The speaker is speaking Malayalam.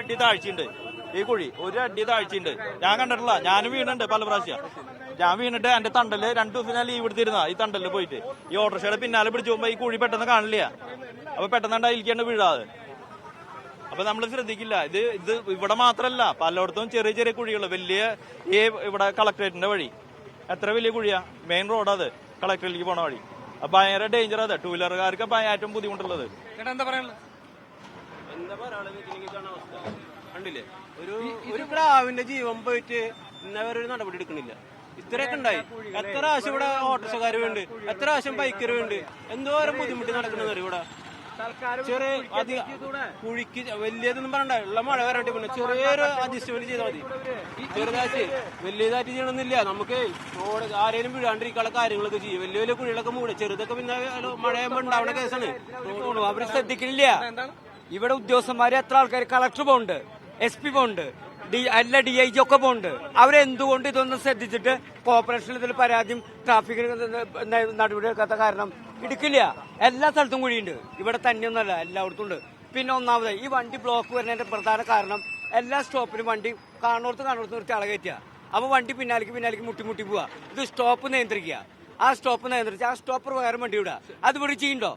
അടി താഴ്ചയുണ്ട്. ഈ കുഴി ഒരു താഴ്ചയുണ്ട്. ഞാൻ കണ്ടിട്ടില്ല. ഞാനും വീണുണ്ട് പല പ്രാവശ്യം. ഞാൻ വീണിട്ട് എന്റെ തണ്ടൽ രണ്ടു ദിവസം ഞാൻ ലീവ് എടുത്തിരുന്ന ഈ തണ്ടൽ പോയിട്ട്. ഈ ഓട്ടോറിക്ഷയുടെ പിന്നാലെ പിടിച്ചു പോകുമ്പോ ഈ കുഴി പെട്ടെന്ന് കാണില്ല. അപ്പൊ പെട്ടെന്ന് അതിലേക്കാണ് വീഴാതെ അപ്പൊ നമ്മൾ ശ്രദ്ധിക്കില്ല. ഇത് ഇത് ഇവിടെ മാത്രല്ല. പലയിടത്തും ചെറിയ ചെറിയ കുഴികൾ വലിയ ഈ ഇവിടെ കളക്ടറേറ്റിന്റെ വഴി. എത്ര വലിയ കുഴിയാ? മെയിൻ റോഡ് അത്. കളക്ടറേറ്റിലേക്ക് പോണ വഴി. ഭയങ്കര ഡേഞ്ചർ അത്. ടൂ വീലറുകാർക്ക് ഏറ്റവും ബുദ്ധിമുട്ടുള്ളത്. എന്താ പറയാനുള്ളത്? എന്താ അവസ്ഥ. കണ്ടില്ലേ? ഒരു ഒരു പ്രാവിന്റെ ജീവൻ പോയിട്ട് ഇന്നവരെ ഒരു നടപടി എടുക്കണില്ല. ഇത്രയൊക്കെ ഉണ്ടായി. എത്ര ആവശ്യം ഇവിടെ ഓട്ടോസുകാർ വേണ്ട എത്ര ആവശ്യം ബൈക്കർ വേണ്ട എന്തോരം ബുദ്ധിമുട്ട് നടക്കുന്നത് ഇവിടെ? ചെറിയ അധിക കുഴിക്ക് വലിയതൊന്നും പറയണ്ട. ഉള്ള മഴ വരട്ടെ പിന്നെ. ചെറിയൊരു അഡ്ജസ്റ്റ്മെന്റ് ചെയ്താൽ മതി. ചെറുതായിട്ട് വലിയതായിട്ട് ചെയ്യണമെന്നില്ല നമുക്ക് റോഡ് ആരെങ്കിലും വീഴാണ്ടിരിക്കാനുള്ള കാര്യങ്ങളൊക്കെ ചെയ്യും. വലിയ വലിയ കുഴികളൊക്കെ മൂടും. ചെറുതൊക്കെ പിന്നെ മഴയാകുമ്പോ ഉണ്ടാവുന്ന കേസാണ്. അവർ ശ്രദ്ധിക്കണില്ല. ഇവിടെ ഉദ്യോഗസ്ഥന്മാര് എത്ര ആൾക്കാർ കളക്ടർ പോണ്ട് എസ് പി പോണ്ട് ഡി അല്ല ഡി ഐ ജി ഒക്കെ പോണ്ട്. അവരെന്തുകൊണ്ട് ഇതൊന്നും ശ്രദ്ധിച്ചിട്ട് കോർപ്പറേഷനിൽ ഇതിൽ പരാതിയും ട്രാഫിക് നടപടിയെടുക്കാത്ത കാരണം ഇടുക്കില്ല എല്ലാ സ്ഥലത്തും കൂടിയുണ്ട് ഇവിടെ തന്നെയൊന്നല്ല എല്ലായിടത്തും ഉണ്ട്. പിന്നെ ഒന്നാമത് ഈ വണ്ടി ബ്ലോക്ക് വരുന്നതിന്റെ പ്രധാന കാരണം എല്ലാ സ്റ്റോപ്പിലും വണ്ടി കാണോർത്ത് കാണോർത്ത് നിർത്തി അളകയറ്റുക അപ്പോൾ വണ്ടി പിന്നാലേക്ക് പിന്നാലേക്ക് മുട്ടിമുട്ടി മുട്ടി പോവുക. ഇത് സ്റ്റോപ്പ് നിയന്ത്രിക്കുക. ആ സ്റ്റോപ്പ് നിയന്ത്രിച്ച് ആ സ്റ്റോപ്പ് പ്രകാരം വണ്ടി വിടുക. അത് ഇവിടെ ചെയ്യണ്ടോ